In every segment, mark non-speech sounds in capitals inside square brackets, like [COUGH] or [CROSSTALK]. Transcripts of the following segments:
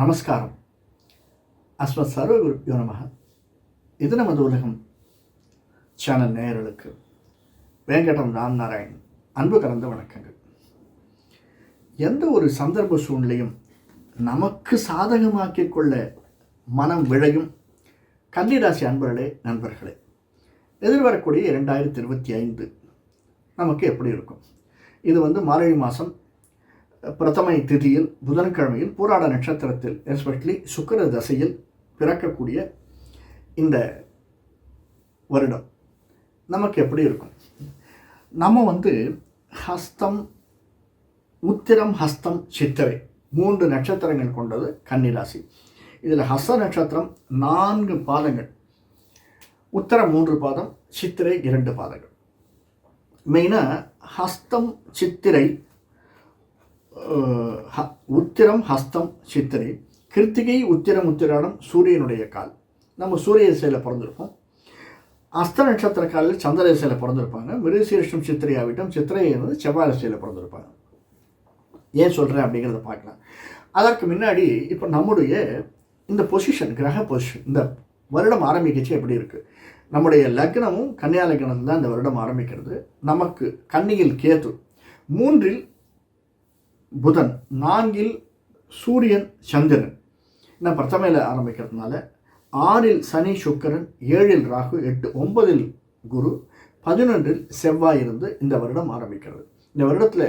நமஸ்காரம். அஸ்மத் சர்வகுருப்பியோ இது நமது உலகம். சேனல் நேயர்களுக்கு வேங்கடம் ராம் நாராயண் அன்பு கலந்த வணக்கங்கள். எந்த ஒரு சந்தர்ப்ப சூழ்நிலையும் நமக்கு சாதகமாக்கிக் கொள்ள மனம் விளையும் கன்னிராசி அன்பர்களே நண்பர்களே எதிர்வரக்கூடிய இரண்டாயிரத்தி இருபத்தி ஐந்து நமக்கு எப்படி இருக்கும்? இது வந்து மார்கழி மாதம் பிரதமை திதியில் புதன்கிழமையில் பூராட நட்சத்திரத்தில் எஸ்பெஷலி சுக்கர தசையில் பிறக்கக்கூடிய இந்த வருடம் நமக்கு எப்படி இருக்கும்? நம்ம வந்து ஹஸ்தம் உத்திரம் ஹஸ்தம் சித்திரை மூன்று நட்சத்திரங்கள் கொண்டது கன்னிராசி. இதில் ஹஸ்த நட்சத்திரம் நான்கு பாதங்கள். உத்தரம் மூன்று பாதம் சித்திரை இரண்டு பாதங்கள். மெயினாக ஹஸ்தம் சித்திரை உத்திரம் ஹஸ்தம் சித்திரை. கிருத்திகை உத்திரம் உத்திராடம் சூரியனுடைய கால். நம்ம சூரிய திசையில் பிறந்திருப்போம். அஸ்த நட்சத்திர காலில் சந்திர திசையில் பிறந்திருப்பாங்க. மிருகசீரிஷம் சித்திரை ஆகிட்டும் சித்திரை வந்து செவ்வாய் திசையில் பிறந்திருப்பாங்க. ஏன் சொல்கிறேன் அப்படிங்கிறத பார்க்கலாம். அதற்கு முன்னாடி இப்போ நம்முடைய இந்த பொசிஷன் கிரக பொசிஷன் இந்த வருடம் ஆரம்பிக்கச்சு எப்படி இருக்குது நம்முடைய லக்னமும் கன்னியா லக்னம் தான் இந்த வருடம் ஆரம்பிக்கிறது. நமக்கு கன்னியில் கேது மூன்றில் புதன் நான்கில் சூரியன் சந்திரன். நான் பிரச்சமையில் ஆரம்பிக்கிறதுனால ஆறில் சனி சுக்கரன் ஏழில் ராகு எட்டு ஒன்பதில் குரு பதினொன்றில் செவ்வாய் இருந்து இந்த வருடம் ஆரம்பிக்கிறது. இந்த வருடத்தில்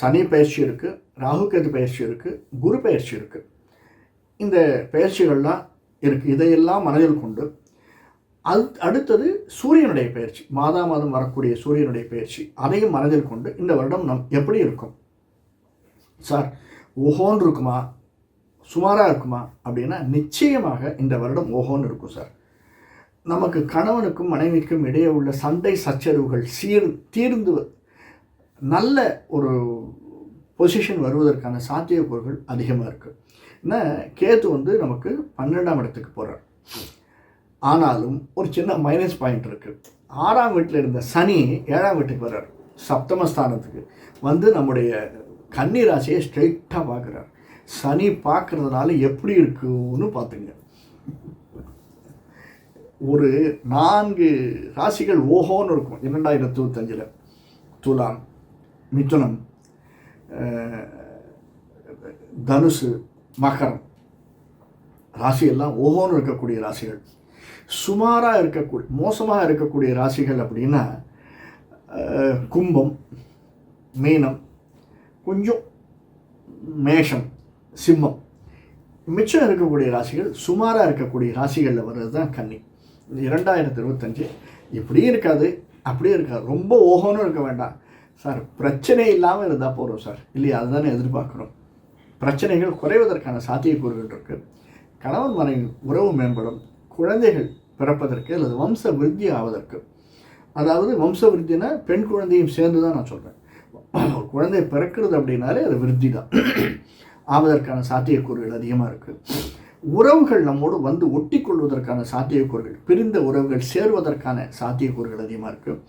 சனி பயிற்சி இருக்குது ராகு கேது பயிற்சி இருக்குது குரு பயிற்சி இருக்குது இந்த பயிற்சிகள்லாம் இருக்குது இதையெல்லாம் மனதில் கொண்டு அது அடுத்தது சூரியனுடைய பயிற்சி. மாதா மாதம் வரக்கூடிய சூரியனுடைய பயிற்சி. அதையும் மனதில் கொண்டு இந்த வருடம் நம் எப்படி இருக்கும்? சார் ஓஹோன்னு இருக்குமா? சுமாராக இருக்குமா? அப்படின்னா நிச்சயமாக இந்த வருடம் ஓஹோன்னு இருக்கும் சார். நமக்கு கணவனுக்கும் மனைவிக்கும் இடையே உள்ள சண்டை சச்சரவுகள் சீர் தீர்ந்து நல்ல ஒரு பொசிஷன் வருவதற்கான சாத்தியக்கூறுகள் அதிகமாக இருக்குது ஏன்னா கேத்து வந்து நமக்கு பன்னெண்டாம் இடத்துக்கு போகிறார் ஆனாலும் ஒரு சின்ன மைனஸ் பாயிண்ட் இருக்குது ஆறாம் வீட்டில் இருந்த சனி ஏழாம் வீட்டுக்கு வர்றார். சப்தமஸ்தானத்துக்கு வந்து நம்முடைய கன்னி ராசியை ஸ்ட்ரைட்டாக பார்க்குறார். சனி பார்க்குறதுனால எப்படி இருக்குன்னு பார்த்துங்க. ஒரு நான்கு ராசிகள் ஓஹோன்னு இருக்கும். இரண்டாயிரத்தி இருபத்தஞ்சில். துலாம் மிதுனம் தனுசு மகரம். ராசியெல்லாம் ஓஹோன்னு இருக்கக்கூடிய ராசிகள். சுமாராக இருக்கக்கூடிய மோசமாக இருக்கக்கூடிய ராசிகள் அப்படின்னா கும்பம் மீனம் கொஞ்சம் மேஷம் சிம்மம். மிச்சம் இருக்கக்கூடிய ராசிகள் சுமாராக இருக்கக்கூடிய ராசிகளில் வர்றது தான் கன்னி. இந்த இரண்டாயிரத்தி இருபத்தஞ்சு இப்படியும் இருக்காது அப்படியே இருக்காது. ரொம்ப ஓகோன்னு இருக்க வேண்டாம். சார் பிரச்சனை இல்லாமல் இருந்தால் போகிறோம் சார். இல்லையா? அதுதானே எதிர்பார்க்கணும் பிரச்சனைகள் குறைவதற்கான சாத்தியக்கூறுகள் இருக்குது கணவன் மனைவி உறவு மேம்படும். குழந்தைகள் பிறப்பதற்கு அல்லது வம்ச விருத்தி ஆவதற்கு. அதாவது வம்ச விருத்தினா பெண் குழந்தையும் சேர்ந்து தான் நான் சொல்கிறேன் [CLEARS THROAT] குழந்தை பிறக்கிறது அப்படின்னாலே அது விருத்தி தான் [CLEARS THROAT] ஆவதற்கான சாத்தியக்கூறுகள் அதிகமாக இருக்குது உறவுகள் நம்மோடு வந்து ஒட்டி கொள்வதற்கான சாத்தியக்கூறுகள் பிரிந்த உறவுகள் சேருவதற்கான சாத்தியக்கூறுகள் அதிகமாக இருக்குது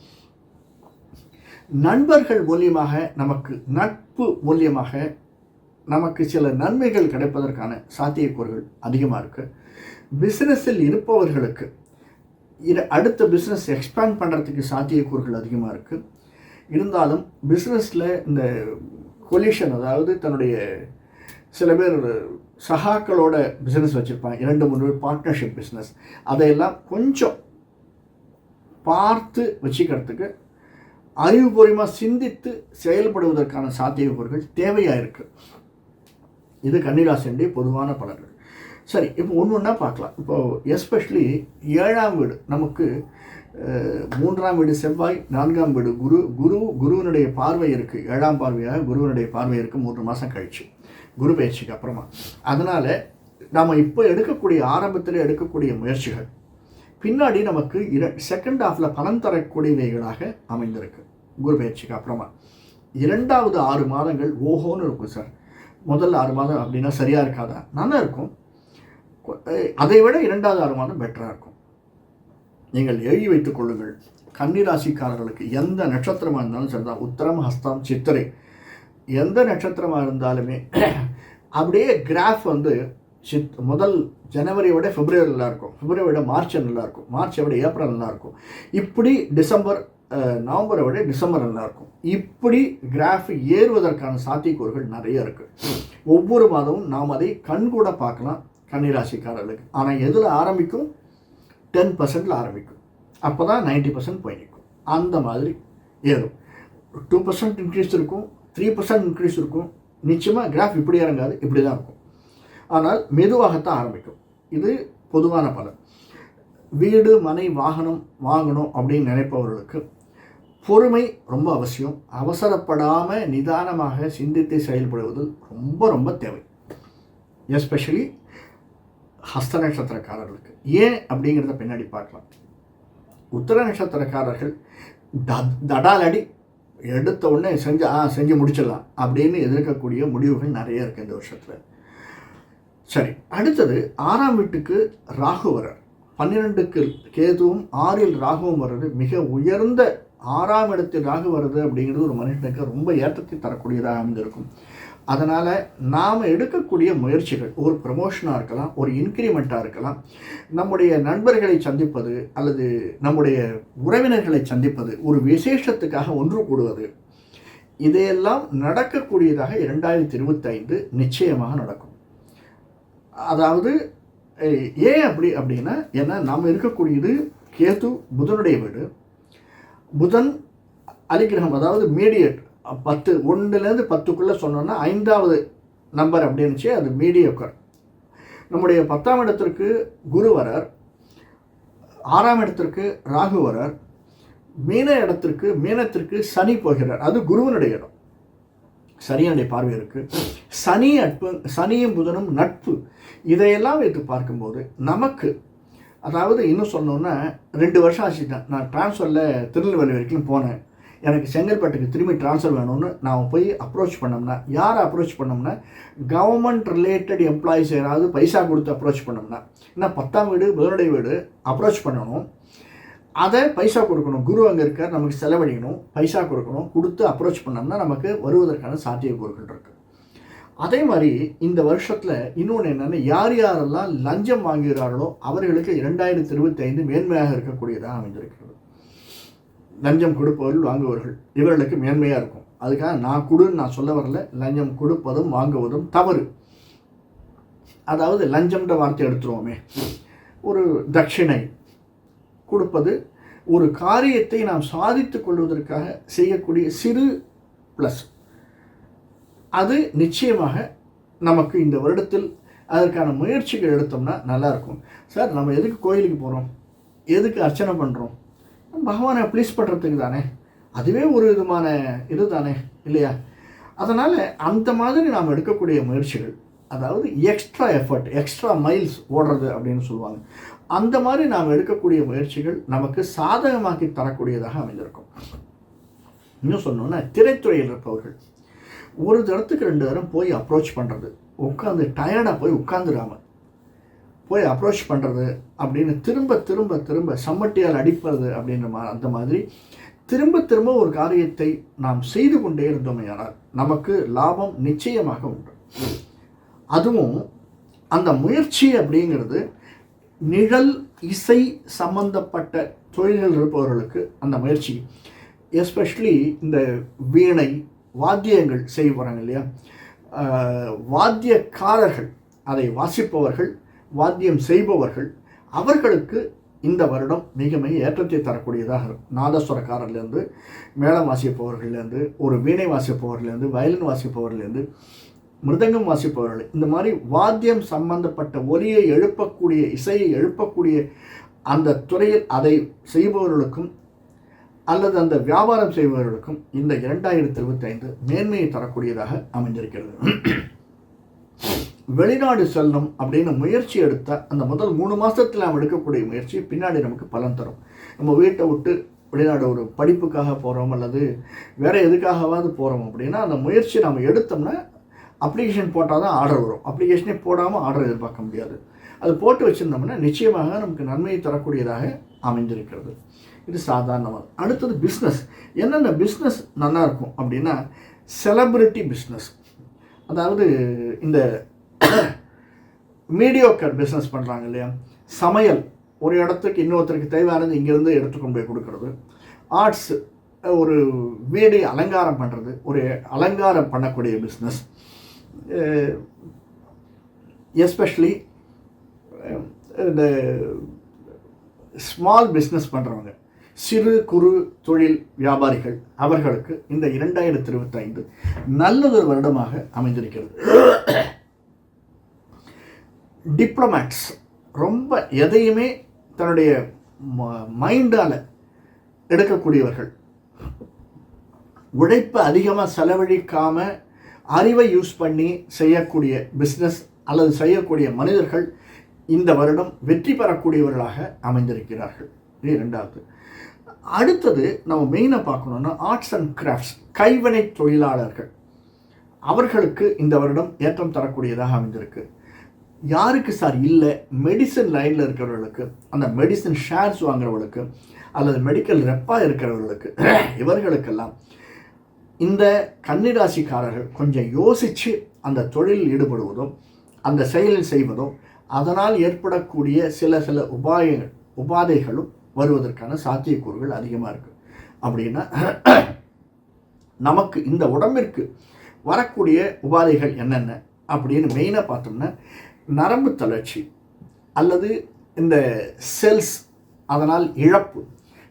நண்பர்கள் மூலியமாக நமக்கு நட்பு மூலியமாக நமக்கு சில நன்மைகள் கிடைப்பதற்கான சாத்தியக்கூறுகள் அதிகமாக இருக்குது பிஸ்னஸில் இருப்பவர்களுக்கு இது அடுத்த பிஸ்னஸ் எக்ஸ்பேண்ட் பண்ணுறதுக்கு சாத்தியக்கூறுகள் அதிகமாக இருக்குது இருந்தாலும் பிஸ்னஸில் இந்த கொலிஷன் அதாவது தன்னுடைய சில பேர் சகாக்களோட பிஸ்னஸ் வச்சுருப்பாங்க. இரண்டு மூணு பார்ட்னர்ஷிப் பிஸ்னஸ் அதையெல்லாம் கொஞ்சம் பார்த்து வச்சுக்கிறதுக்கு அறிவுபூர்வமாக சிந்தித்து செயல்படுவதற்கான சாத்தியக்கூறுகள் தேவையாக இருக்குது இது கன்னிராசினுடைய பொதுவான பலன்கள். சரி இப்போ ஒன்று ஒன்றா பார்க்கலாம். இப்போது எஸ்பெஷலி ஏழாம் வீடு நமக்கு மூன்றாம் வீடு செவ்வாய் நான்காம் வீடு குரு. குரு குருவினுடைய பார்வை இருக்குது ஏழாம் பார்வையாக குருவினுடைய பார்வை இருக்குது மூன்று மாதம் கழிச்சு. குரு பயிற்சிக்கு அப்புறமா. அதனால் நாம் இப்போ எடுக்கக்கூடிய ஆரம்பத்தில் எடுக்கக்கூடிய முயற்சிகள் பின்னாடி நமக்கு இர செகண்ட் ஹாஃபில் பலன் தரக்கூடியவைகளாக அமைந்திருக்கு. குரு பயிற்சிக்கு அப்புறமா. இரண்டாவது ஆறு மாதங்கள் ஓஹோன்னு இருக்கும் சார். முதல் ஆறு மாதம் அப்படின்னா சரியாக இருக்காதா? நல்லா இருக்கும். அதை விட இரண்டாவது ஆறு மாதம் பெட்டராக இருக்கும். நீங்கள் எழுதி வைத்துக் கொள்ளுங்கள். கன்னிராசிக்காரர்களுக்கு எந்த நட்சத்திரமாக இருந்தாலும் சரிதான். உத்தரம் ஹஸ்தம் சித்திரை. எந்த நட்சத்திரமாக இருந்தாலுமே [CLEARS THROAT] அப்படியே கிராஃப் வந்து சித் முதல் ஜனவரியை விட பிப்ரவரி நல்லாயிருக்கும் பிப்ரவரி விட மார்ச் நல்லாயிருக்கும் மார்ச்சை விட ஏப்ரல் நல்லாயிருக்கும் இப்படி டிசம்பர் நவம்பரை விட டிசம்பர் நல்லாயிருக்கும் இப்படி கிராஃப் ஏறுவதற்கான சாத்தியக்கூறுகள் நிறைய இருக்குது ஒவ்வொரு மாதமும் நாம் அதை கண்கூட பார்க்கலாம் கன்னிராசிக்காரர்களுக்கு. ஆனால் எதில் ஆரம்பிக்கும்? டென் பர்சன்டில் ஆரம்பிக்கும். அப்போ தான் நைன்டி பர்சன்ட் போய் நிற்கும். அந்த மாதிரி ஏறும். டூ பர்சன்ட் இன்க்ரீஸ் இருக்கும் த்ரீ பர்சன்ட் இன்க்ரீஸ் இருக்கும். நிச்சயமாக கிராஃப் இப்படி இறங்காது இப்படி தான் இருக்கும். ஆனால் மெதுவாகத்தான் ஆரம்பிக்கும். இது பொதுவான பலன். வீடு மனை வாகனம் வாங்கணும் அப்படின்னு நினைப்பவர்களுக்கு பொறுமை ரொம்ப அவசியம். அவசரப்படாமல் நிதானமாக சிந்தித்து செயல்படுவது ரொம்ப ரொம்ப தேவை. எஸ்பெஷலி ஹஸ்த நட்சத்திரக்காரர்களுக்கு. ஏன் அப்படிங்கிறத பின்னாடி பார்க்கலாம். உத்தர நட்சத்திரக்காரர்கள் த தடாலடி எடுத்த உடனே செஞ்சு ஆ செஞ்சு முடிச்சிடலாம் அப்படின்னு எதிர்க்கக்கூடிய முடிவுகள் நிறைய இருக்குது இந்த வருஷத்தில். சரி அடுத்தது ஆறாம் வீட்டுக்கு ராகு வரார் பன்னிரெண்டுக்கு கேதுவும் ஆறில் ராகுவும் வர்றது மிக உயர்ந்த ஆறாம் இடத்தில் ராகு வர்றது அப்படிங்கிறது ஒரு மனுஷனுக்கு ரொம்ப ஏற்றத்தை தரக்கூடியதாக அமைந்திருக்கும். அதனால் நாம் எடுக்கக்கூடிய முயற்சிகள் ஒரு ப்ரமோஷனாக இருக்கலாம் ஒரு இன்க்ரிமெண்ட்டாக இருக்கலாம் நம்முடைய நண்பர்களை சந்திப்பது அல்லது நம்முடைய உறவினர்களை சந்திப்பது ஒரு விசேஷத்துக்காக ஒன்று கூடுவது இதையெல்லாம் நடக்கக்கூடியதாக இரண்டாயிரத்தி இருபத்தைந்து நிச்சயமாக நடக்கும். அதாவது ஏன் அப்படி அப்படின்னா ஏன்னா நாம் இருக்கக்கூடியது கேது புதனுடைய வீடு. புதன் அலிகிரகம் அதாவது மீடியட் பத்து ஒன்றுலேருந்து பத்துக்குள்ளே சொன்னோன்னா ஐந்தாவது நம்பர் அப்படின்னுச்சு அது மீடியோக்கர் நம்முடைய பத்தாம் இடத்திற்கு குருவரர் ஆறாம் இடத்திற்கு ராகுவரர் மீன இடத்திற்கு மீனத்திற்கு சனி போகிறார். அது குருவனுடைய இடம். சனியனுடைய பார்வை இருக்குது சனி நட்பு சனியும் புதனும் நட்பு. இதையெல்லாம் வைத்து பார்க்கும்போது நமக்கு அதாவது இன்னும் சொல்லணுன்னா ரெண்டு வருஷம் ஆச்சுட்டேன் நான் ட்ரான்ஸ்ஃபரில் திருநெல்வேலி வரைக்கும் போனேன். எனக்கு செங்கல்பட்டுக்கு திரும்பி ட்ரான்ஸ்ஃபர் வேணும்னு நான் போய் அப்ரோச் பண்ணோம்னா யாரை அப்ரோச் பண்ணோம்னா கவர்மெண்ட் ரிலேட்டட் எம்ப்ளாயிஸ் யாராவது பைசா கொடுத்து அப்ரோச் பண்ணோம்னா ஏன்னா பத்தாம் வீடு புதனுடைய வீடு அப்ரோச் பண்ணணும். அதை பைசா கொடுக்கணும். குரு அங்கே இருக்க நமக்கு செலவழிக்கணும். பைசா கொடுக்கணும். கொடுத்து அப்ரோச் பண்ணோம்னா நமக்கு வருவதற்கான சாத்தியக்கூறுகள் இருக்குது அதே மாதிரி இந்த வருஷத்தில் இன்னொன்று என்னென்னா யார் யாரெல்லாம் லஞ்சம் வாங்குகிறார்களோ அவர்களுக்கு இரண்டாயிரத்தி இருபத்தி ஐந்து மேன்மையாக இருக்கக்கூடியதாக அமைந்திருக்கிறது. லஞ்சம் கொடுப்பவர்கள் வாங்குவவர்கள் இவர்களுக்கு மேன்மையாக இருக்கும். அதுக்காக நான் கொடுன்னு நான் சொல்ல வரல. லஞ்சம் கொடுப்பதும் வாங்குவதும் தவறு. அதாவது லஞ்சம்ன்ற வார்த்தை எடுத்துருவோமே. ஒரு தட்சிணை கொடுப்பது ஒரு காரியத்தை நாம் சாதித்து கொள்வதற்காக செய்யக்கூடிய சிறு ப்ளஸ் அது நிச்சயமாக நமக்கு இந்த வருடத்தில் அதற்கான முயற்சிகள் எடுத்தோம்னா நல்லாயிருக்கும் சார் நம்ம எதுக்கு கோயிலுக்கு போகிறோம் எதுக்கு அர்ச்சனை பண்ணுறோம் பகவானை ப்ளீஸ் பண்ணுறதுக்கு தானே? அதுவே ஒரு விதமான இது தானே இல்லையா? அதனால் அந்த மாதிரி நாம் எடுக்கக்கூடிய முயற்சிகள் அதாவது எக்ஸ்ட்ரா எஃபர்ட் எக்ஸ்ட்ரா மைல்ஸ் ஓடுறது அப்படின்னு சொல்லுவாங்க. அந்த மாதிரி நாம் எடுக்கக்கூடிய முயற்சிகள் நமக்கு சாதகமாக்கி தரக்கூடியதாக அமைந்திருக்கும். இன்னும் சொன்னோன்னா திரைத்துறையில் இருப்பவர்கள் ஒரு தரத்துக்கு ரெண்டு தரம் போய் அப்ரோச் பண்ணுறது உட்காந்து டயர்டாக போய் உட்காந்துடாமல் போய் அப்ரோச் பண்ணுறது அப்படின்னு திரும்ப திரும்ப திரும்ப சம்மட்டியால் அடிப்பது அப்படின்ற மா அந்த மாதிரி திரும்ப திரும்ப ஒரு காரியத்தை நாம் செய்து கொண்டே இருந்தோமையானால் நமக்கு லாபம் நிச்சயமாக உண்டு. அதுவும் அந்த முயற்சி அப்படிங்கிறது நிழல் இசை சம்பந்தப்பட்ட தொழில்கள் இருப்பவர்களுக்கு அந்த முயற்சி. எஸ்பெஷலி இந்த வீணை வாத்தியங்கள் செய்ய போகிறாங்க இல்லையா வாத்தியக்காரர்கள் அதை வாசிப்பவர்கள் வாத்தியம் செய்பவர்கள் அவர்களுக்கு இந்த வருடம் மிக மிக ஏற்றத்தை தரக்கூடியதாக இருக்கும். நாதஸ்வரக்காரர்லேருந்து மேளம் வாசிப்பவர்கள்லேருந்து ஒரு வீணை வாசிப்பவர்கள்லேருந்து வயலின் வாசிப்பவர்கள்லேருந்து மிருதங்கம் வாசிப்பவர்கள் இந்த மாதிரி வாத்தியம் சம்பந்தப்பட்ட ஒலியை எழுப்பக்கூடிய இசையை எழுப்பக்கூடிய அந்த துறையில் அதை செய்பவர்களுக்கும் அல்லது அந்த வியாபாரம் செய்பவர்களுக்கும் இந்த இரண்டாயிரத்தி இருபத்தைந்து மேன்மையை தரக்கூடியதாக அமைந்திருக்கிறது. வெளிநாடு செல்லணும் அப்படின்னு முயற்சி எடுத்த அந்த முதல் மூணு மாதத்தில் நாம் எடுக்கக்கூடிய முயற்சி பின்னாடி நமக்கு பலன் தரும். நம்ம வீட்டை விட்டு வெளிநாடு ஒரு படிப்புக்காக போகிறோம் அல்லது வேறு எதுக்காகவாவது போகிறோம் அப்படின்னா அந்த முயற்சி நம்ம எடுத்தோம்னா அப்ளிகேஷன் போட்டால் தான் ஆர்டர் வரும். அப்ளிகேஷனே போடாமல் ஆர்டர் எதிர்பார்க்க முடியாது. அது போட்டு வச்சுருந்தோம்னா நிச்சயமாக நமக்கு நன்மையை தரக்கூடியதாக அமைந்திருக்கிறது. இது சாதாரணமாக அடுத்தது பிஸ்னஸ் என்னென்ன பிஸ்னஸ் நல்லாயிருக்கும் அப்படின்னா செலப்ரிட்டி பிஸ்னஸ் அதாவது இந்த மீடியோக்கர் பிஸ்னஸ் பண்ணுறாங்க இல்லையா சமையல். ஒரு இடத்துக்கு இன்னொருத்தருக்கு தேவையானது இங்கேருந்து எடுத்துக்கொண்டு போய் கொடுக்கறது. ஆர்ட்ஸ் ஒரு வீடை அலங்காரம் பண்ணுறது ஒரு அலங்காரம் பண்ணக்கூடிய பிஸ்னஸ் எஸ்பெஷலி இந்த ஸ்மால் பிஸ்னஸ் பண்ணுறவங்க சிறு குறு தொழில் வியாபாரிகள் அவர்களுக்கு இந்த இரண்டாயிரத்தி இருபத்தைந்து நல்லதொரு வருடமாக அமைந்திருக்கிறது. டிப்ளமேட்ஸ் ரொம்ப எதையுமே தன்னுடைய மைண்டால் எடுக்கக்கூடியவர்கள். உழைப்பை அதிகமாக செலவழிக்காமல் அறிவை யூஸ் பண்ணி செய்யக்கூடிய பிஸ்னஸ் அல்லது செய்யக்கூடிய மனிதர்கள் இந்த வருடம் வெற்றி பெறக்கூடியவர்களாக அமைந்திருக்கிறார்கள். இது ரெண்டாவது அடுத்தது நம்ம மெயினாக பார்க்கணுன்னா ஆர்ட்ஸ் அண்ட் கிராஃப்ட்ஸ் கைவினை தொழிலாளர்கள். அவர்களுக்கு இந்த வருடம் ஏற்றம் தரக்கூடியதாக அமைந்திருக்கு. யாருக்கு சார் இல்லை மெடிசன் லைனில் இருக்கிறவர்களுக்கு அந்த மெடிசன் ஷேர்ஸ் வாங்குறவர்களுக்கு அல்லது மெடிக்கல் ரெப்பாக இருக்கிறவர்களுக்கு [CLEARS THROAT] இவர்களுக்கெல்லாம் இந்த கன்னிராசிக்காரர்கள் கொஞ்சம் யோசித்து அந்த தொழிலில் ஈடுபடுவதும் அந்த செயலில் செய்வதும் அதனால் ஏற்படக்கூடிய சில சில உபாயங்கள் உபாதைகளும் வருவதற்கான சாத்தியக்கூறுகள் அதிகமாக இருக்குது அப்படின்னா [CLEARS THROAT] நமக்கு இந்த உடம்பிற்கு வரக்கூடிய உபாதைகள் என்னென்ன? அப்படின்னு மெயினாக பார்த்தோம்னா நரம்பு தளர்ச்சி அல்லது இந்த செல்ஸ் அதனால் இழப்பு.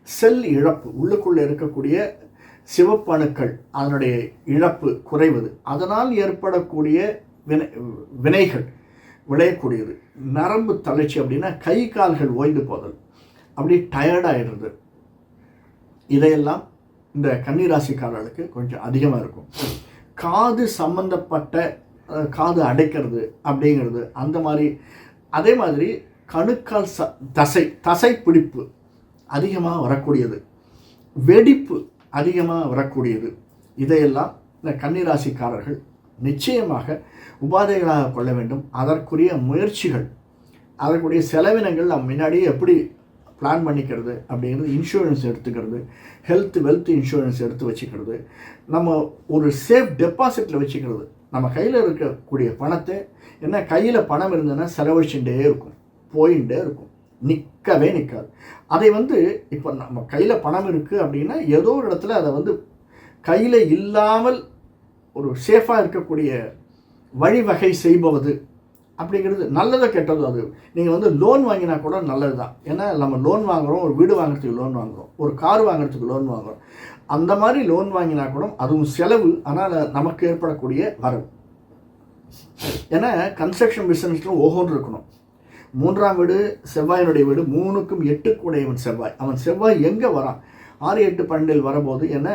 செல் இழப்பு. உள்ளுக்குள்ளே இருக்கக்கூடிய சிவப்பணுக்கள் அதனுடைய இழப்பு குறைவது. அதனால் ஏற்படக்கூடிய வினை வினைகள் விளையக்கூடியது. நரம்பு தளர்ச்சி அப்படின்னா கை கால்கள் ஓய்ந்து போதல். அப்படி டயர்டாகிடுறது இதையெல்லாம் இந்த கன்னிராசிக்காரர்களுக்கு கொஞ்சம் அதிகமாக இருக்கும். காது சம்பந்தப்பட்ட காது அடைக்கிறது அப்படிங்கிறது. அந்த மாதிரி அதே மாதிரி கணுக்கால் ச தசை தசை பிடிப்பு அதிகமாக வரக்கூடியது. வெடிப்பு அதிகமாக வரக்கூடியது. இதையெல்லாம் இந்த கன்னிராசிக்காரர்கள் நிச்சயமாக உபாதைகளாக கொள்ள வேண்டும். அதற்குரிய முயற்சிகள் அதற்குரிய செலவினங்கள் நம்ம முன்னாடியே எப்படி பிளான் பண்ணிக்கிறது அப்படிங்கிறது இன்சூரன்ஸ் எடுத்துக்கிறது ஹெல்த் வெல்த் இன்சூரன்ஸ் எடுத்து வச்சுக்கிறது. நம்ம ஒரு சேஃப் டெபாசிட்டில் வச்சுக்கிறது. நம்ம கையில் இருக்கக்கூடிய பணத்தை என்ன கையில் பணம் இருந்ததுன்னா செலவழிச்சுட்டே இருக்கும். போயிட்டே இருக்கும். நிற்கவே நிற்காது அதை வந்து இப்போ நம்ம கையில் பணம் இருக்குது அப்படின்னா ஏதோ ஒரு இடத்துல அதை வந்து கையில் இல்லாமல் ஒரு சேஃபாக இருக்கக்கூடிய வழிவகை செய்பவது அப்படிங்கிறது நல்லதோ கெட்டதோ அது. நீங்கள் வந்து லோன் வாங்கினா கூட நல்லது தான் ஏன்னா நம்ம லோன் வாங்குகிறோம் ஒரு வீடு வாங்குறதுக்கு லோன் வாங்குகிறோம் ஒரு கார் வாங்குறதுக்கு லோன் வாங்குகிறோம் அந்த மாதிரி லோன் வாங்கினா கூட அதுவும் செலவு ஆனால் நமக்கு ஏற்படக்கூடிய வரவு. ஏன்னா கன்ஸ்ட்ரக்ஷன் பிஸ்னஸில் ஒவ்வொன்று இருக்கணும். மூன்றாம் வீடு செவ்வாயினுடைய வீடு மூணுக்கும் எட்டுக்குடையவன் செவ்வாய். அவன் செவ்வாய் எங்கே வரான்? ஆறு எட்டு பன்னெண்டில் வரும்போது ஏன்னா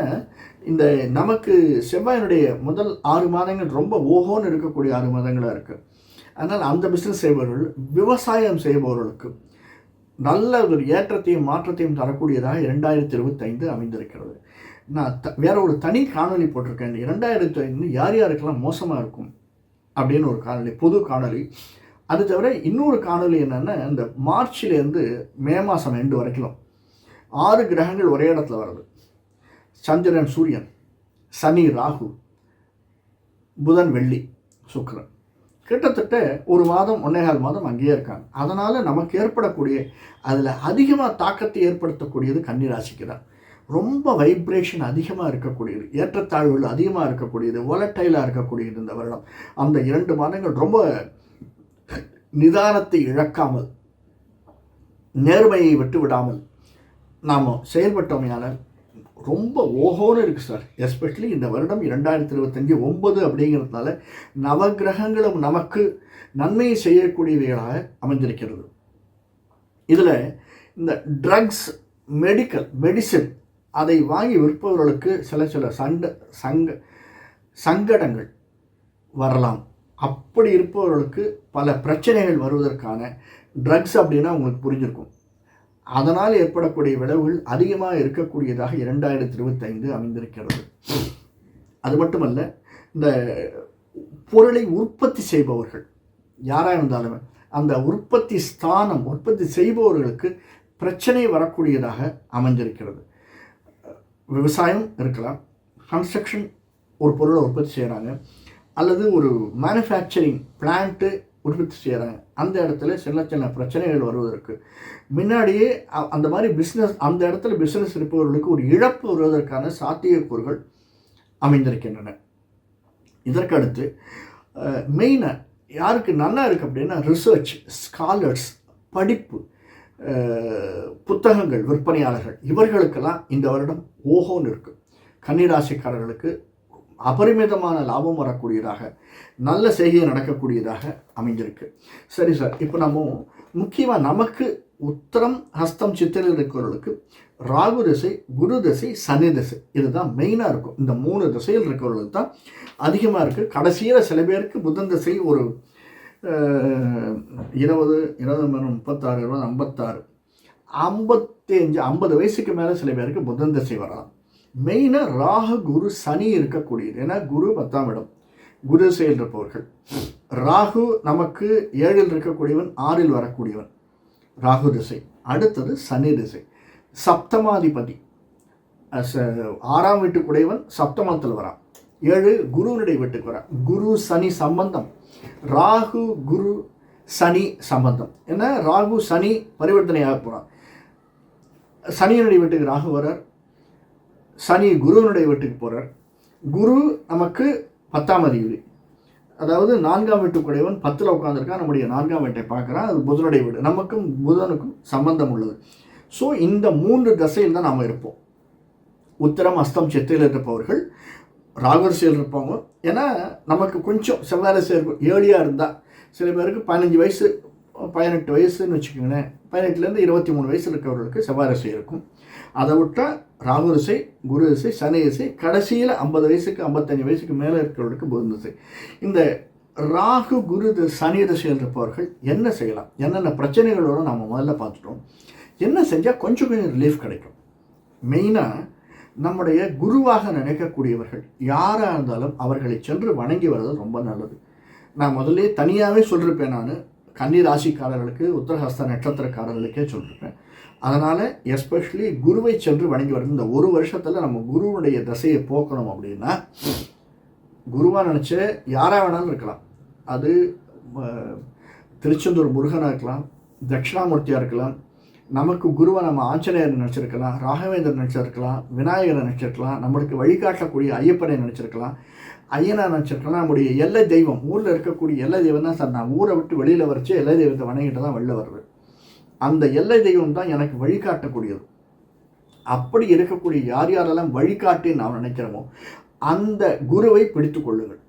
இந்த நமக்கு செவ்வாயினுடைய முதல் ஆறு மாதங்கள் ரொம்ப ஓஹோன்னு இருக்கக்கூடிய ஆறு மாதங்களாக இருக்குது அதனால் அந்த பிஸ்னஸ் செய்பவர்கள் விவசாயம் செய்பவர்களுக்கு நல்ல ஒரு ஏற்றத்தையும் மாற்றத்தையும் தரக்கூடியதாக இரண்டாயிரத்தி இருபத்தைந்து அமைந்திருக்கிறது. நான் த வேற ஒரு தனி காணொலி போட்டிருக்கேன். இரண்டாயிரத்தி ஐந்து யார் யாருக்கெல்லாம் மோசமாக இருக்கும் அப்படின்னு ஒரு காணொலி புது காணொலி அது தவிர இன்னொரு காணொலி என்னென்னா இந்த மார்ச்லேருந்து மே மாதம் ரெண்டு வரைக்கும் ஆறு கிரகங்கள் ஒரே இடத்துல வருது. சந்திரன் சூரியன் சனி ராகு புதன் வெள்ளி சுக்கரன். கிட்டத்தட்ட ஒரு மாதம் ஒன்னேகால் மாதம் அங்கேயே இருக்காங்க. அதனால் நமக்கு ஏற்படக்கூடிய அதில் அதிகமாக தாக்கத்தை ஏற்படுத்தக்கூடியது கன்னிராசிக்கு தான் ரொம்ப வைப்ரேஷன் அதிகமாக இருக்கக்கூடியது ஏற்றத்தாழ்வுகள் அதிகமாக இருக்கக்கூடியது ஒலட்டைலாக இருக்கக்கூடியது இந்த வருடம். அந்த இரண்டு மாதங்கள் ரொம்ப நிதானத்தை இழக்காமல் நேர்மையை விட்டு விடாமல் நாம் செயல்பட்டோமையான ரொம்ப ஓஹோன்னு இருக்குது சார். எஸ்பெஷலி இந்த வருடம் இரண்டாயிரத்தி இருபத்தஞ்சி ஒம்பது அப்படிங்கிறதுனால நவகிரகங்களும் நமக்கு நன்மையை செய்யக்கூடியவைகளாக அமைந்திருக்கிறது. இதில் இந்த ட்ரக்ஸ் மெடிக்கல் மெடிசின் அதை வாங்கி விற்பவர்களுக்கு சில சில சண்ட சங்க சங்கடங்கள் வரலாம். அப்படி இருப்பவர்களுக்கு பல பிரச்சனைகள் வருவதற்கான ட்ரக்ஸ் அப்படின்னா உங்களுக்கு புரிஞ்சிருக்கும். அதனால் ஏற்படக்கூடிய விளைவுகள் அதிகமாக இருக்கக்கூடியதாக இரண்டாயிரத்தி இருபத்தைந்து அமைந்திருக்கிறது. அது மட்டுமல்ல இந்த பொருளை உற்பத்தி செய்பவர்கள் யாராக இருந்தாலுமே அந்த உற்பத்தி ஸ்தானம் உற்பத்தி செய்பவர்களுக்கு பிரச்சனை வரக்கூடியதாக அமைஞ்சிருக்கிறது விவசாயம் இருக்கலாம் கன்ஸ்ட்ரக்ஷன் ஒரு பொருளை உற்பத்தி செய்கிறாங்க அல்லது ஒரு மேனுஃபேக்சரிங் பிளான்ட்டு உற்பத்தி செய்கிறாங்க அந்த இடத்துல சின்ன சின்ன பிரச்சனைகள் வருவதற்கு. முன்னாடியே அந்த மாதிரி பிஸ்னஸ் அந்த இடத்துல பிஸ்னஸ் இருப்பவர்களுக்கு ஒரு இழப்பு வருவதற்கான சாத்தியக்கூறுகள் அமைந்திருக்கின்றன. இதற்கடுத்து மெயினாக யாருக்கு நல்லா இருக்குது அப்படின்னா ரிசர்ச் ஸ்காலர்ஸ் படிப்பு புத்தகங்கள் விற்பனையாளர்கள். இவர்களுக்கெல்லாம் இந்த வருடம் ஓஹோன்னு இருக்குது கன்னிராசிக்காரர்களுக்கு அபரிமிதமான லாபம் வரக்கூடியதாக நல்ல செய்கை நடக்கக்கூடியதாக அமைஞ்சிருக்கு. சரி சார் இப்போ நம்ம முக்கியமாக நமக்கு உத்தரம் ஹஸ்தம் சித்திரையில் இருக்கிறவர்களுக்கு ராகு திசை குரு திசை சனி திசை இதுதான் மெயினாக இருக்கும். இந்த மூணு திசையில் இருக்கிறவர்களுக்கு தான் அதிகமாக இருக்குது கடைசியில் சில பேருக்கு புதன் திசை ஒரு இருபது இருபது முப்பத்தாறு இருபது ஐம்பத்தாறு ஐம்பத்தஞ்சு ஐம்பது வயசுக்கு மேலே சில பேருக்கு புதன் திசை வரலாம். மெயினாக ராகு குரு சனி இருக்கக்கூடியது. ஏன்னா குரு பத்தாம் இடம். குரு செயல் இருப்பவர்கள். ராகு நமக்கு ஏழில் இருக்கக்கூடியவன் ஆறில் வரக்கூடியவன். ராகு திசை. அடுத்தது சனி திசை. சப்தமாதிபதி. ச- ஆறாம் வீட்டுக்குடையவன் சப்தமத்தில் வரான். ஏழு குருவனுடைய வீட்டுக்கு வரான். குரு சனி சம்பந்தம். ராகு குரு சனி சம்பந்தம். ஏன்னா ராகு சனி பரிவர்த்தனையாக போகிறான் சனியனுடைய வீட்டுக்கு ராகு வரார். சனி குருவனுடைய வீட்டுக்கு போகிறார் குரு நமக்கு பத்தாம் அதிபதி அதாவது நான்காம் வீட்டுக்குடையவன் பத்தில் உட்காந்துருக்கான் நம்முடைய நான்காம் வீட்டை பார்க்குறான் அது புதனுடைய வீடு. நமக்கும் புதனுக்கும் சம்பந்தம் உள்ளது. ஸோ இந்த மூன்று தசையில் தான் நாம் இருப்போம். உத்தரம் அஸ்தம் சித்தையில் இருப்பவர்கள் ராகரிசையில் இருப்பவங்க. ஏன்னா நமக்கு கொஞ்சம் செவ்வாய் இருக்கும். ஏழியாக இருந்தால் சில பேருக்கு பதினஞ்சு வயசு பதினெட்டு வயசுன்னு வச்சுக்கோங்களேன். பதினெட்டுலேருந்து இருபத்தி மூணு வயசு இருக்கிறவர்களுக்கு செவ்வாய் இருக்கும். அதை விட்டால் ராகு திசை குரு திசை சனி திசை கடைசியில் ஐம்பது வயசுக்கு ஐம்பத்தஞ்சு வயசுக்கு மேலே இருக்கிறவர்களுக்கு புதன் திசை இந்த ராகு குரு சனி திசையில் இருப்பவர்கள் என்ன செய்யலாம்? என்னென்ன பிரச்சனைகளோடு நம்ம முதல்ல பார்த்துட்டோம். என்ன செஞ்சால் கொஞ்சம் கொஞ்சம் ரிலீஃப் கிடைக்கும். மெயினாக நம்முடைய குருவாக நினைக்கக்கூடியவர்கள் யாராக இருந்தாலும் அவர்களை சென்று வணங்கி வர்றது ரொம்ப நல்லது. நான் முதல்ல தனியாகவே சொல்லியிருப்பேன் நான். கன்னி ராசிக்காரர்களுக்கு உத்தரஹஸ்த நட்சத்திரக்காரர்களுக்கே சொல்லியிருக்கேன் அதனால் எஸ்பெஷலி குருவை சென்று வணங்கி வருது இந்த ஒரு வருஷத்தில் நம்ம குருவனுடைய தசையை போக்கணும் அப்படின்னா குருவாக நினச்சி யாராக வேணாலும் இருக்கலாம். அது திருச்செந்தூர் முருகனாக இருக்கலாம் தட்சிணாமூர்த்தியாக இருக்கலாம் நமக்கு குருவை நம்ம ஆஞ்சநேயர் நினச்சிருக்கலாம் ராகவேந்தர் நினச்சிருக்கலாம் விநாயகரை நினச்சிருக்கலாம் நம்மளுக்கு வழிகாட்டக்கூடிய ஐயப்பனை நினச்சிருக்கலாம் ஐயனா நினச்சிருக்கலாம் நம்முடைய எல்லை தெய்வம். ஊரில் இருக்கக்கூடிய எல்லை தெய்வம் தான் சார். நான் ஊரை விட்டு வெளியில் வரைச்சு எல்லை தெய்வத்தை வணங்கிட்டு தான் வெளில வருவேன். அந்த எல்லை தெய்வம் தான் எனக்கு வழிகாட்டக்கூடியது. அப்படி இருக்கக்கூடிய யார் யாரெல்லாம் வழிகாட்டின்னு நான் நினைக்கிறோமோ அந்த குருவை பிடித்து கொள்ளுங்கள்.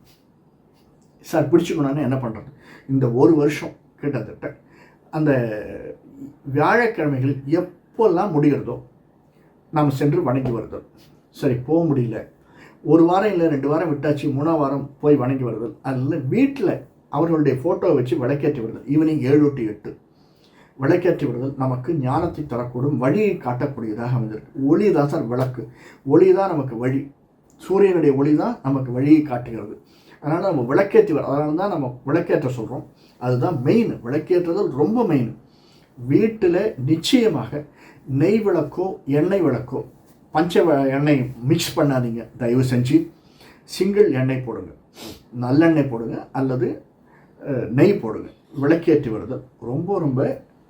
சார் பிடிச்சுக்கணும்னு என்ன பண்ணுறது இந்த ஒரு வருஷம் கிட்டத்தட்ட அந்த வியாழக்கிழமைகள் எப்போல்லாம் முடிகிறதோ நாம் சென்று வணங்கி வருதல். சரி போக முடியல. ஒரு வாரம் இல்லை ரெண்டு வாரம் விட்டாச்சு மூணாம் வாரம் போய் வணங்கி வருதல். அதில் வீட்டில் அவர்களுடைய ஃபோட்டோவை வச்சு விளக்கேற்றி விடுதல். ஈவினிங் ஏழு டு எட்டு. விளக்கேற்றி விடுதல் நமக்கு ஞானத்தை தரக்கூடும் வழியை காட்டக்கூடியதாக அமைந்திருக்கு. ஒளி தான் சார் விளக்கு. ஒளி தான் நமக்கு வழி. சூரியனுடைய ஒளி தான் நமக்கு வழியை காட்டுகிறது. அதனால் நம்ம விளக்கேற்றி வர அதனால தான் நம்ம விளக்கேற்ற சொல்கிறோம் அதுதான் மெயின் விளக்கேற்றுதல் ரொம்ப மெயின் வீட்டில் நிச்சயமாக நெய் விளக்கோ எண்ணெய் விளக்கோ பஞ்ச எண்ணெய் மிக்ஸ் பண்ணாதீங்க. தயவு செஞ்சு சிங்கிள் எண்ணெய் போடுங்க. நல்லெண்ணெய் போடுங்க அல்லது நெய் போடுங்க. விளக்கேற்றி வருதல் ரொம்ப ரொம்ப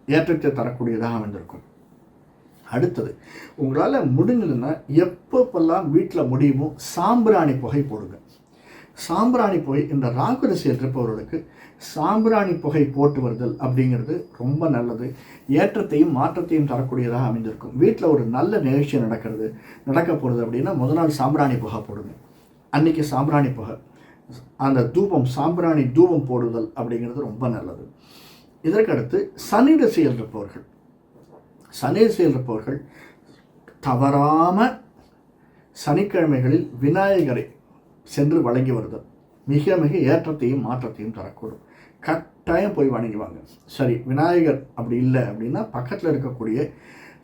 ஏற்றத்தை தரக்கூடியதாக அமைந்திருக்கும். அடுத்தது உங்களால் முடிஞ்சதுன்னா எப்பப்பெல்லாம் வீட்டில் முடியுமோ சாம்பிராணி புகை போடுங்க. சாம்பிராணி புகை இந்த ராகுரசி திசையில் இருப்பவர்களுக்கு சாம்பிராணி புகை போட்டு வருதல் அப்படிங்கிறது ரொம்ப நல்லது. ஏற்றத்தையும் மாற்றத்தையும் தரக்கூடியதாக அமைந்திருக்கும். வீட்டில் ஒரு நல்ல நிகழ்ச்சி நடக்கிறது நடக்க போகிறது அப்படின்னா முதல் நாள் சாம்பிராணி புகை போடுங்க. அன்னைக்கு சாம்பிராணி புகை. அந்த தூபம் சாம்பிராணி தூபம் போடுதல் அப்படிங்கிறது ரொம்ப நல்லது. இதற்கடுத்து சனி திசையில் இருப்பவர்கள் சனி திசையில் இருப்பவர்கள் தவறாமல் சனிக்கிழமைகளில் விநாயகரை சென்று வழங்கி வருதல். மிக மிக ஏற்றத்தையும் மாற்றத்தையும் தரக்கூடும். கட்டாயம் போய் வணங்கிவாங்க. சரி விநாயகர் அப்படி இல்லை அப்படின்னா பக்கத்தில் இருக்கக்கூடிய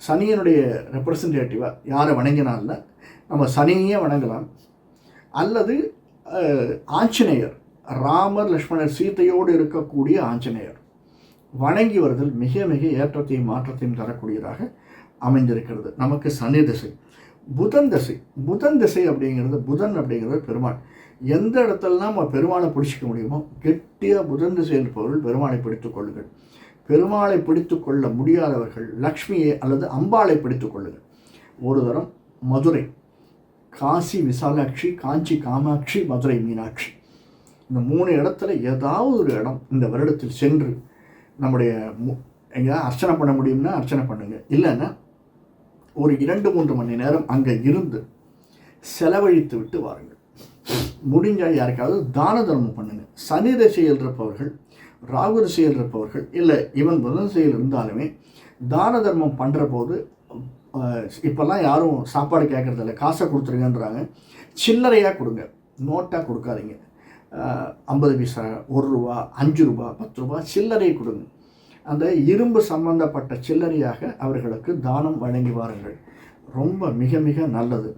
சனியனுடைய ரெப்ரசன்டேட்டிவாக யாரை வணங்கினால நம்ம சனியே வணங்கலாம். அல்லது ஆஞ்சநேயர் ராமர் லக்ஷ்மணர் சீத்தையோடு இருக்கக்கூடிய ஆஞ்சநேயர். வணங்கி வருதல் மிக மிக ஏற்றத்தையும் மாற்றத்தையும் தரக்கூடியதாக அமைந்திருக்கிறது. நமக்கு சனி திசை. புதன் திசை. புதன் திசை அப்படிங்கிறது புதன் அப்படிங்கிறது பெருமாள் எந்த இடத்துலலாம் நம்ம பெருமாளை பிடிச்சிக்க முடியுமோ கெட்டியாக புதந்து செயல்பவர்கள் பெருமாளை பிடித்து கொள்ளுங்கள். பெருமாளை பிடித்து கொள்ள முடியாதவர்கள் லக்ஷ்மியை அல்லது அம்பாளை பிடித்து கொள்ளுங்கள். ஒரு தரம் மதுரை. காசி விசாலாட்சி காஞ்சி காமாட்சி மதுரை மீனாட்சி. இந்த மூணு இடத்துல ஏதாவது ஒரு இடம் இந்த வருடத்தில் சென்று நம்முடைய எங்கேயாவது அர்ச்சனை பண்ண முடியும்னா அர்ச்சனை பண்ணுங்கள் இல்லைன்னா ஒரு இரண்டு மூன்று மணி நேரம் அங்கே இருந்து செலவழித்து விட்டு வாருங்கள். முடிஞ்சால் யாருக்காவது தான தர்மம் பண்ணுங்கள் சனி திசையில் இருப்பவர்கள் ராகு திசையில் இருப்பவர்கள் இல்லை இவன் புதன் திசையில் இருந்தாலுமே தான தர்மம் பண்ணுற போது இப்போல்லாம் யாரும் சாப்பாடு கேட்குறதில்ல. காசை கொடுத்துருங்கன்றாங்க. சில்லறையாக கொடுங்க. நோட்டாக கொடுக்காதீங்க. ஐம்பது பைசா ஒரு ரூபா அஞ்சு ரூபா பத்து ரூபா சில்லறை கொடுங்க. அந்த இரும்பு சம்பந்தப்பட்ட சில்லறையாக அவர்களுக்கு தானம் வழங்கி வாருங்கள். ரொம்ப மிக மிக நல்லது.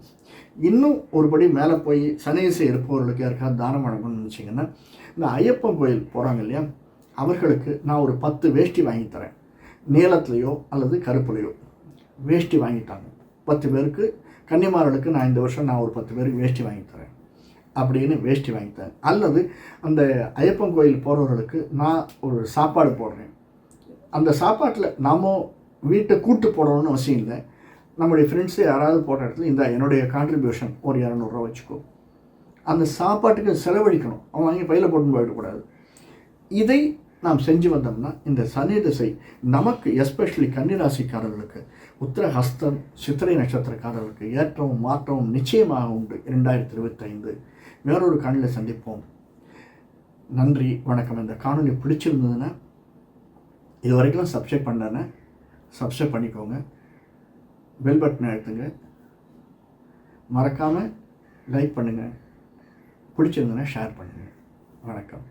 இன்னும் ஒருபடி மேலே போய் சனேசை இருப்பவர்களுக்கு யாருக்காவது தானம் வழங்கணும்னு நினச்சிங்கன்னா இந்த ஐயப்பன் கோயில் போகிறாங்க இல்லையா? அவர்களுக்கு நான் ஒரு பத்து வேஷ்டி வாங்கி தரேன். நீளத்துலேயோ அல்லது கருப்புலையோ. வேஷ்டி வாங்கிட்டாங்க. பத்து பேருக்கு கன்னிமார்களுக்கு நான் இந்த வருஷம் நான் ஒரு பத்து பேருக்கு வேஷ்டி வாங்கி தரேன். அப்படின்னு வேஷ்டி வாங்கி தரேன். அல்லது அந்த ஐயப்பன் கோயில் போகிறவர்களுக்கு நான் ஒரு சாப்பாடு போடுறேன். அந்த சாப்பாட்டில் நாம் வீட்டை கூட்டு போடணும்னு அவசியம் இல்லை. நம்முடைய ஃப்ரெண்ட்ஸு யாராவது போட்ட இடத்துல இந்த என்னுடைய கான்ட்ரிபியூஷன் ஒரு இரநூறுவா வச்சுக்கோ. அந்த சாப்பாட்டுக்கு செலவழிக்கணும். அவன் வாங்கி பையில் போட்டு போயிடக்கூடாது இதை நாம் செஞ்சு வந்தோம்னா இந்த சனி திசை நமக்கு எஸ்பெஷலி கன்னிராசிக்காரர்களுக்கு உத்திர ஹஸ்தம் சித்திரை நட்சத்திரக்காரர்களுக்கு ஏற்றமும் மாற்றமும் நிச்சயமாக உண்டு. இரண்டாயிரத்தி இருபத்தைந்து. வேறொரு காணொலியில் சந்திப்போம். நன்றி வணக்கம். இந்த காணொலி பிடிச்சிருந்ததுன்னா இது வரைக்கும் சப்ஸ்கிரைப் பண்ணலன்னா சப்ஸ்கிரைப் பண்ணிக்கோங்க. பெல் பட்டனை அழுத்துங்க. மறக்காமல் லைக் பண்ணுங்கள் பிடிச்சிருந்ததுன்னா ஷேர் பண்ணுங்கள் வணக்கம்.